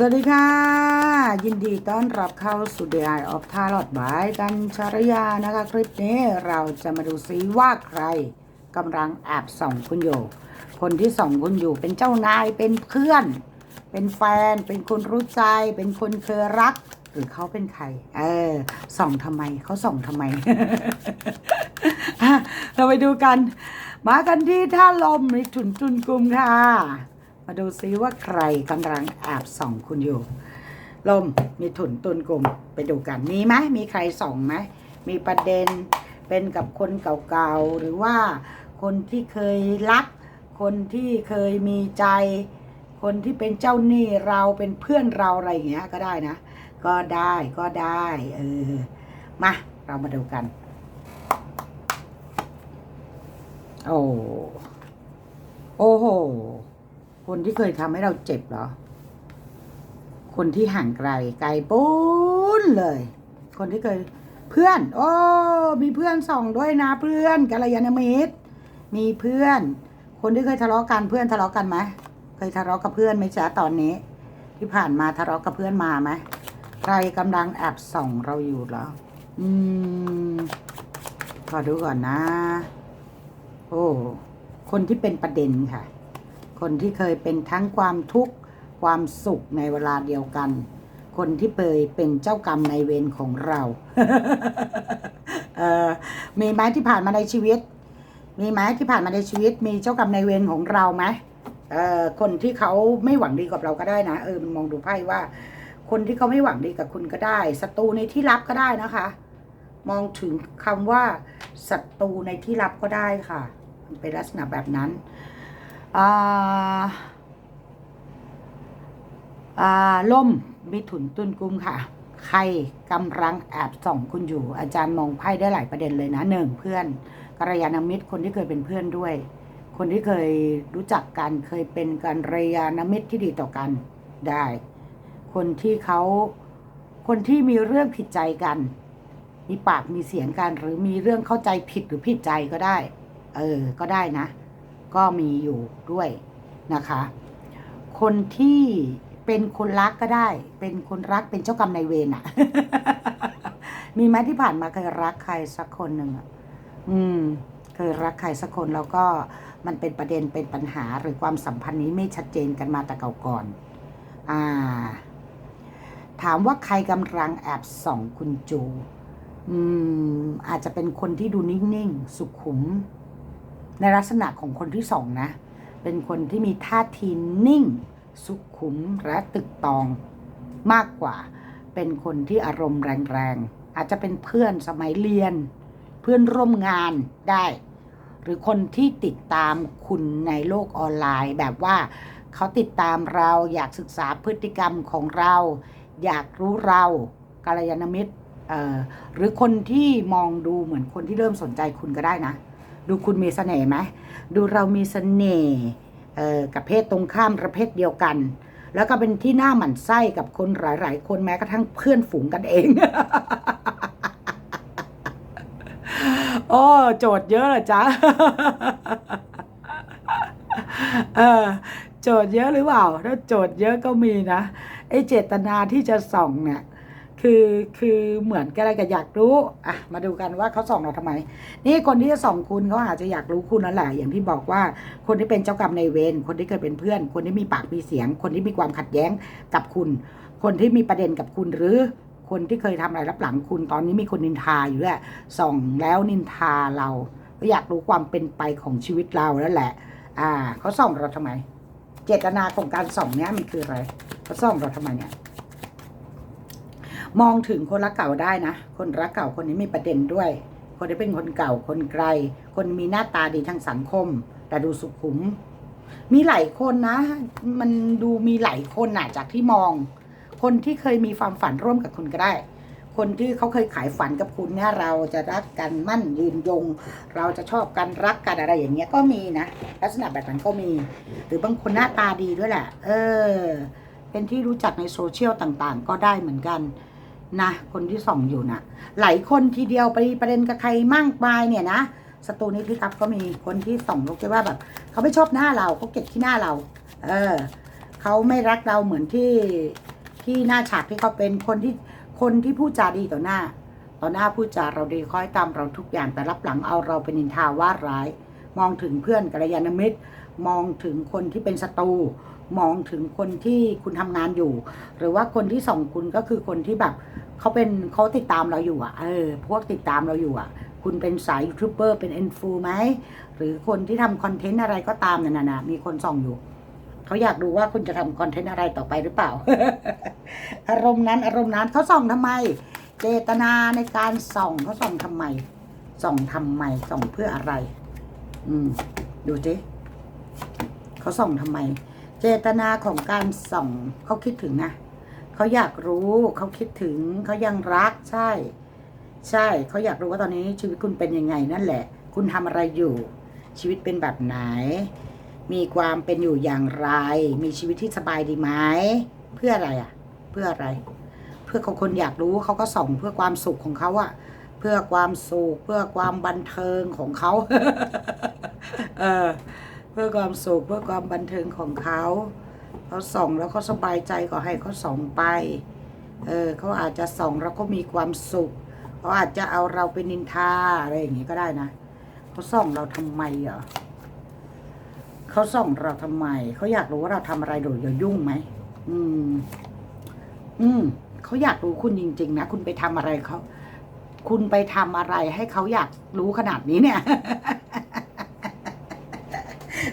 สวัสดีค่ะ ยินดีต้อนรับเข้าสู่ The Eye of Tarot บายกันชารยานะคะ คลิปนี้เราจะมาดูซิว่าใครกำลังแอบส่องคุณอยู่ คนที่ส่องคุณอยู่เป็นเจ้านายเป็นเพื่อน เป็นแฟน เป็นคนรู้ใจ เป็นคนเคยรัก หรือเขาเป็นใคร เออส่องทำไมเขาส่องทำไม เราไปดูกัน มากันที่ท่าลมในถุนจุนกลุ่มค่ะ มาดูซิว่าใครกำลังแอบส่องคุณอยู่ ลมมีถุนตุนกลุ่มไปดูกัน มีไหมมีใครส่องไหมมีประเด็นเป็นกับคนเก่าๆ หรือว่าคนที่เคยรัก คนที่เคยมีใจ คนที่เป็นเจ้าหนี้เราเป็นเพื่อนเราอะไรอย่างเงี้ยก็ได้นะ ก็ได้ก็ได้เออมาเรามาดูกัน โอ้โอ้โห คนที่เคยทำให้เราเจ็บเหรอ คนที่ห่างไกลไกลปุ้นเลย คนที่เคยเพื่อน โอ้ มีเพื่อนส่องด้วยนะเพื่อนกัลยาณมิตร มีเพื่อน คนที่เคยทะเลาะกันเพื่อนทะเลาะกันไหมเคยทะเลาะกับเพื่อนไหมจ๊ะตอนนี้ ที่ผ่านมาทะเลาะกับเพื่อนมาไหมใครกำลังแอบส่องเราอยู่เหรอ อืมขอดูก่อนนะ โอ้ คนที่เป็นประเด็นค่ะ คนที่เคยเป็นทั้งความทุกข์ความสุขในเวลาเดียวกัน คนที่เคยเป็นเจ้ากรรมในเวรของเราเออมีไหมที่ผ่านมาในชีวิต มีไหมที่ผ่านมาในชีวิต มีเจ้ากรรมในเวรของเราไหมเออคนที่เขาไม่หวังดีกับเราก็ได้นะเออมันมองดูไพ่ว่า คนที่เขาไม่หวังดีกับคุณก็ได้ศัตรูในที่ลับก็ได้นะคะ มองถึงคำว่าศัตรูในที่ลับก็ได้ค่ะ มันเป็นลักษณะแบบนั้น ล่มมิถุนตุนกุมค่ะ ใครกำลังแอบส่องคุณอยู่ อาจารย์มองไพ่ได้หลายประเด็นเลยนะหนึ่งเพื่อนกัลยาณมิตรคนที่เคยเป็นเพื่อนด้วย คนที่เคยรู้จักกันเคยเป็นกัลยาณมิตรที่ดีต่อกันได้ คนที่เขาคนที่มีเรื่องผิดใจกัน มีปากมีเสียงกันหรือมีเรื่องเข้าใจผิดหรือผิดใจก็ได้ เออ ก็ได้นะ ก็มีอยู่ด้วยนะคะ คนที่เป็นคนรักก็ได้ เป็นคนรักเป็นเจ้ากรรมนายเวรอะมีไหมที่ผ่านมาเคยรักใครสักคนหนึ่งอะอืม เคยรักใครสักคนแล้วก็มันเป็นประเด็นเป็นปัญหาหรือความสัมพันธ์นี้ไม่ชัดเจนกันมาแต่เก่าก่อน อ่า ถามว่าใครกำลังแอบส่องคุณจู อืม อาจจะเป็นคนที่ดูนิ่งๆ สุขุม ในลักษณะของคนที่สองนะ เป็นคนที่มีท่าทีนิ่ง สุขุมและตึกตองมากกว่า เป็นคนที่อารมณ์แรงๆ อาจจะเป็นเพื่อนสมัยเรียน เพื่อนร่วมงานได้ หรือคนที่ติดตามคุณในโลกออนไลน์ แบบว่าเขาติดตามเราอยากศึกษาพฤติกรรมของเรา อยากรู้เรากัลยาณมิตรหรือคนที่มองดูเหมือนคนที่เริ่มสนใจคุณก็ได้นะ ดูคุณมีเสน่ห์ไหมดูเรามีเสน่ห์กับเพศตรงข้ามประเภทเดียวกัน แล้วก็เป็นที่หน้าหมั่นไส้กับคนหลาย ๆ คนแม้กระทั่งเพื่อนฝูงกันเอง โอ้โจทย์เยอะเหรอจ๊ะเออโจทย์เยอะหรือเปล่า ถ้าโจทย์เยอะก็มีนะไอ้เจตนาที่จะส่องเนี่ย คือคือเหมือนกันอะไรกับอยากรู้อะมาดูกันว่าเขาส่องเราทำไม นี่คนที่จะส่องคุณเขาอาจจะอยากรู้คุณนั่นแหละอย่างที่บอกว่า คนที่เป็นเจ้ากรรมในเวรคนที่เคยเป็นเพื่อน คนที่มีปากมีเสียง คนที่มีความขัดแย้งกับคุณ คนที่มีประเด็นกับคุณหรือคนที่เคยทำอะไรรับหลังคุณตอนนี้มีคนนินทาอยู่แหละส่องแล้วนินทาเราก็อยากรู้ความเป็นไปของชีวิตเราแล้วแหละ อ่าเขาส่องเราทำไม เจตนาของการส่องเนี้ยมันคืออะไรเขาส่องเราทำไมเนี่ย มองถึงคนรักเก่าได้นะ คนรักเก่าคนนี้มีประเด็นด้วย คนที่เป็นคนเก่าคนไกล คนมีหน้าตาดีทางสังคม แต่ดูสุขุม มีหลายคนนะ มันดูมีหลายคนน่ะจากที่มอง คนที่เคยมีความฝันร่วมกับคุณก็ได้ คนที่เขาเคยขายฝันกับคุณเนี่ยเราจะรักกันมั่นยืนยง เราจะชอบกันรักกันอะไรอย่างเงี้ยก็มีนะลักษณะแบบนั้นก็มี หรือบางคนหน้าตาดีด้วยแหละ เออ เป็นที่รู้จักในโซเชียลต่างๆ ก็ได้เหมือนกัน นะคนที่ส่องอยู่นะหลายคนทีเดียวไปประเด็นกับใครมั่งมายเนี่ยนะสตูนี้ที่ครับก็มีคนที่ส่องลูกว่าแบบ เขาไม่ชอบหน้าเราเขาเกลียดที่หน้าเรา เออเขาไม่รักเราเหมือนที่ที่หน้าฉากที่เขาเป็นคนที่คนที่พูดจาดีต่อหน้า ต่อหน้าพูดจาเราดีคอยตามเราทุกอย่างแต่รับหลังเอาเราเป็นนินทาว่าร้าย มองถึงเพื่อนกัลยาณมิตร มองถึงคนที่เป็นศัตรู มองถึงคนที่คุณทำงานอยู่ หรือว่าคนที่ส่งคุณก็คือคนที่แบบเขาเป็นเขาติดตามเราอยู่อะเออพวกติดตามเราอยู่อะ คุณเป็นสายยูทูบเบอร์เป็นอินฟูไหมหรือคนที่ทำคอนเทนต์อะไรก็ตามนั่นนะมีคนส่องอยู่เขาอยากดูว่าคุณจะทำคอนเทนต์อะไรต่อไปหรือเปล่า อารมณ์นั้นอารมณ์นั้นเขาส่องทำไม เจตนาในการส่องเขาส่องทำไมส่องทำไมส่องเพื่ออะไร อืม ดูสิเขาส่องทำไม เจตนาของการส่องเขาคิดถึงนะเขาอยากรู้เขาคิดถึงเขายังรักใช่ ใช่เขาอยากรู้ว่าตอนนี้ชีวิตคุณเป็นยังไงนั่นแหละ คุณทำอะไรอยู่ ชีวิตเป็นแบบไหน มีความเป็นอยู่อย่างไร มีชีวิตที่สบายดีไหมเพื่ออะไรอะ เพื่ออะไร เพื่อเขาคนอยากรู้เขาก็ส่องเพื่อความสุขของเขาอะเพื่อความสุขเพื่อความบันเทิงของเขา เออ พื่อความสุขเพื่อความบันเทิงของเขาเขาส่องแล้วเขาสบายใจก็ให้เขาส่องไป เออเขาอาจจะส่องแล้วก็มีความสุขเขาอาจจะเอาเราเป็นนินทาอะไรอย่างงี้ก็ได้นะเขาส่องเราทำไมอะเขาส่องเราทำไมเขาอยากรู้ว่าเราทำอะไรโดยอย่ายุ่งไหมอืม อืมเขาอยากรู้คุณจริง ๆ นะคุณไปทำอะไรเขาคุณไปทำอะไรให้เขาอยากรู้ขนาดนี้เนี่ย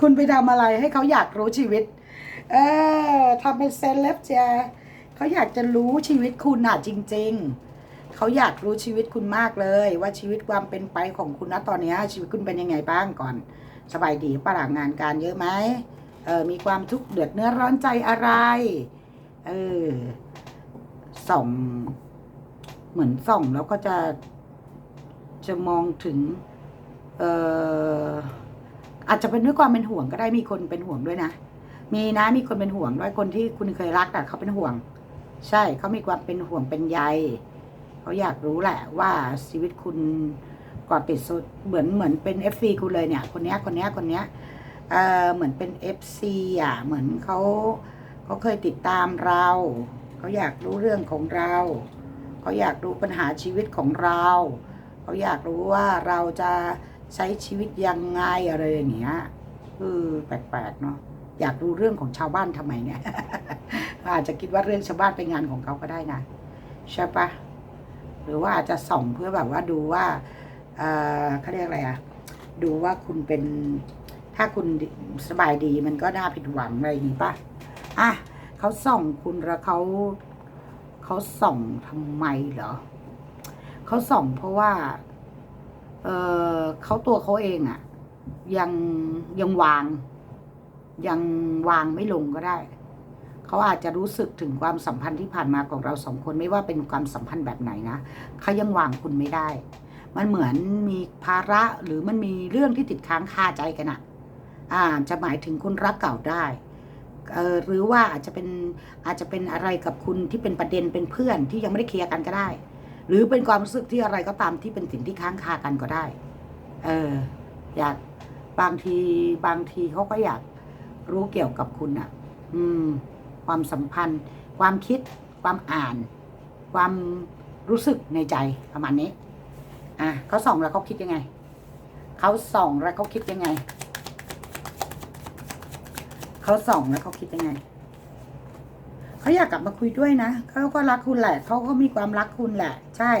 คุณไปทำอะไรให้เขาอยากรู้ชีวิต เออทำเป็นเซเลบเจเขาอยากจะรู้ชีวิตคุณน่ะจริง ๆ เขาอยากรู้ชีวิตคุณมากเลย ว่าชีวิตความเป็นไปของคุณนะตอนนี้ชีวิตคุณเป็นยังไงบ้างก่อน สบายดีปะล่ะงานการเยอะไหมเออมีความทุกข์เดือดเนื้อร้อนใจอะไรเออส่องเหมือนส่องแล้วก็จะจะมองถึง เอ่อ อาจจะเป็นด้วยความเป็นห่วงก็ได้มีคนเป็นห่วงด้วยนะ มีนะมีคนเป็นห่วงด้วยคนที่คุณเคยรักแต่เขาเป็นห่วง ใช่เขามีความเป็นห่วงเป็นใยเขาอยากรู้แหละว่าชีวิตคุณก่อนติดสุดเหมือนเหมือนเป็นเอฟซีคุณเลยเนี่ย คนเนี้ยคนเนี้ยคนเนี้ยเออเหมือนเป็นเอฟซีอะเหมือนเขาเขาเคยติดตามเราเขาอยากรู้เรื่องของเราเขาอยากรู้ปัญหาชีวิตของเราเขาอยากรู้ว่าเราจะ ใช้ชีวิตยังไงอะไรอย่างเงี้ยเออแปลกๆเนาะอยากรู้เรื่องของชาวบ้านทำไมเนี่ย อาจจะคิดว่าเรื่องชาวบ้านเป็นงานของเขาก็ได้นะใช่ปะหรือว่าอาจจะส่องเพื่อแบบว่าดูว่าเออเขาเรียกอะไรอะดูว่าคุณเป็นถ้าคุณสบายดีมันก็น่าผิดหวังอะไรอย่างนี้ปะอะเขาส่องคุณแล้วเขาเขาส่องทำไมเหรอเขาส่องเพราะว่า เออเขาตัวเขาเองอะยังยังวาง ยังวางไม่ลงก็ได้ เขาอาจจะรู้สึกถึงความสัมพันธ์ที่ผ่านมาของเราสองคนไม่ว่าเป็นความสัมพันธ์แบบไหนนะเขายังวางคุณไม่ได้ มันเหมือนมีภาระหรือมันมีเรื่องที่ติดค้างคาใจกันอะอ่าจะหมายถึงคนรักเก่าได้เออหรือว่าอาจจะเป็นอาจจะเป็นอะไรกับคุณที่เป็นประเด็นเป็นเพื่อนที่ยังไม่ได้เคลียร์กันก็ได้ หรือเป็นความรู้สึกที่อะไรก็ตามที่เป็นสิ่งที่ค้างคากันก็ได้ เออ อยากบางทีบางทีเขาก็อยากรู้เกี่ยวกับคุณอะอืม ความสัมพันธ์ ความคิด ความอ่าน ความรู้สึกในใจประมาณนี้ อะเขาส่องแล้วเขาคิดยังไง เขาส่องแล้วเขาคิดยังไง เขาส่องแล้วเขาคิดยังไง เขาอยากกลับมาคุยด้วยนะเขาก็รักคุณแหละเขาก็มีความรักคุณแหละ ใช่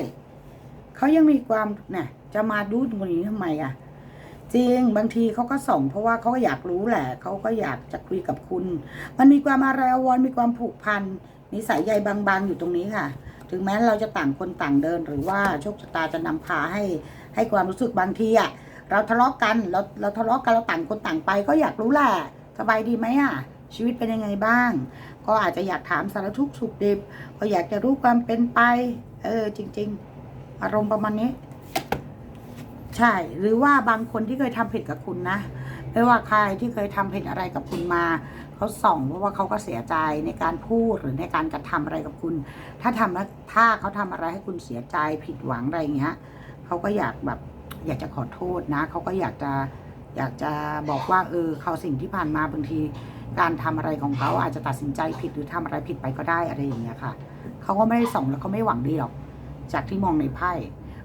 เขายังมีความเนี่ยจะมาดูตรงนี้ทำไมอะ จริงบางทีเขาก็ส่องเพราะว่าเขาก็อยากรู้แหละเขาก็อยากจะคุยกับคุณ มันมีความอะไรอาวรมีความผูกพันนิสัยใยบางๆอยู่ตรงนี้ค่ะ ถึงแม้เราจะต่างคนต่างเดิน หรือว่าโชคชะตาจะนำพาให้ให้ความรู้สึกบางทีอะเราทะเลาะกันเราเราทะเลาะกันเราต่างคนต่างไป ก็อยากรู้แหละสบายดีไหมอะ ชีวิตเป็นยังไงบ้าง ก็อาจจะอยากถามสารทุกข์สุขดิบ ก็อยากจะรู้ความเป็นไป เออ จริง ๆ อารมณ์ประมาณนี้ ใช่ หรือว่าบางคนที่เคยทำผิดกับคุณนะ ไม่ว่าใครที่เคยทำผิดอะไรกับคุณมา เขาส่องเพราะว่าเขาก็เสียใจในการพูดหรือในการกระทำอะไรกับคุณ ถ้าทำแล้วถ้าเขาทำอะไรให้คุณเสียใจผิดหวังอะไรเงี้ย เขาก็อยากแบบ อยากจะขอโทษนะ เขาก็อยากจะ อยากจะบอกว่า เออ เขาสิ่งที่ผ่านมาบางที การทำอะไรของเขาอาจจะตัดสินใจผิดหรือทำอะไรผิดไปก็ได้อะไรอย่างเงี้ยค่ะเขาก็ไม่ได้ส่งแล้วเขาไม่หวังดีหรอก จากที่มองในไพ่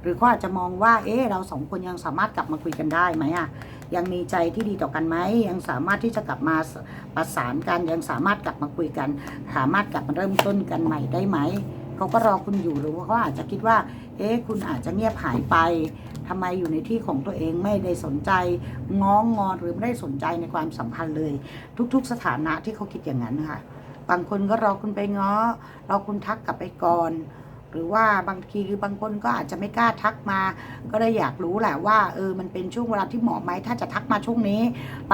หรือเขาอาจจะมองว่า เอ๊ะเราสองคนยังสามารถกลับมาคุยกันได้ไหมอะยังมีใจที่ดีต่อกันไหมยังสามารถที่จะกลับมาประสานกันยังสามารถกลับมาคุยกัน สามารถกลับมาเริ่มต้นกันใหม่ได้ไหม เขาก็รอคุณอยู่หรือว่าเขาอาจจะคิดว่า เอ๊ะคุณอาจจะเงียบหายไปทำไมอยู่ในที่ของตัวเองไม่ได้สนใจง้องงอนหรือไม่ได้สนใจในความสัมพันธ์เลย ทุก ๆ สถานะที่เขาคิดอย่างนั้นนะคะบางคนก็รอคุณไปง้อรอคุณทักกลับไปก่อน หรือว่าบางทีคือบางคนก็อาจจะไม่กล้าทักมา ก็เลยอยากรู้แหละว่าเออมันเป็นช่วงเวลาที่เหมาะไหมถ้าจะทักมาช่วงนี้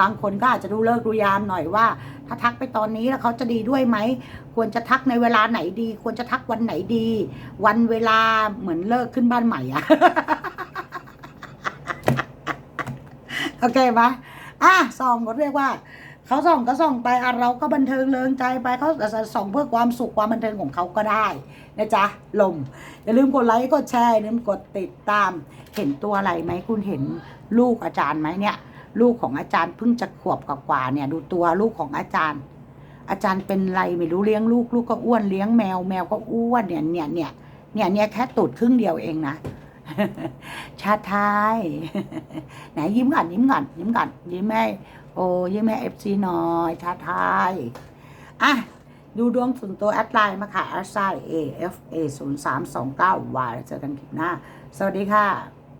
บางคนก็อาจจะดูเลิกดูยามหน่อยว่า ถ้าทักไปตอนนี้แล้วเขาจะดีด้วยไหมควรจะทักในเวลาไหนดี ควรจะทักวันไหนดี วันเวลาเหมือนเลิกขึ้นบ้านใหม่อะโอเคปะอะส่องก็เรียกว่า เขาส่องก็ส่องไปอะเราก็บันเทิงเริงใจไปเขาส่องเพื่อความสุขความบันเทิงของเขาก็ได้นะจ๊ะลมอย่าลืมกดไลค์กดแชร์อย่าลืมกดติดตาม เห็นตัวอะไรไหมคุณเห็นลูกอาจารย์ไหมเนี่ย ลูกของอาจารย์เพิ่งจะขวบกว่าเนี่ย ดูตัวลูกของอาจารย์ อาจารย์เป็นไรไม่รู้เลี้ยงลูกลูกก็อ้วนเลี้ยงแมวแมวก็อ้วนเนี่ยเนี่ยเนี่ยเนี่ยเนี่ยแค่ตูดครึ่งเดียวเองนะชาไทยไหนยิ้มก่อนยิ้มก่อนยิ้มก่อนยิ้มแม่ โอ้ยิ้มแม่เอฟซีหน่อยชาติไทยอะดูดวงส่วนตัวแอดไลน์มาค่ะแอดไซน์ AFA 0 3 2 9วายเจอกันคลิปหน้า สวัสดีค่ะ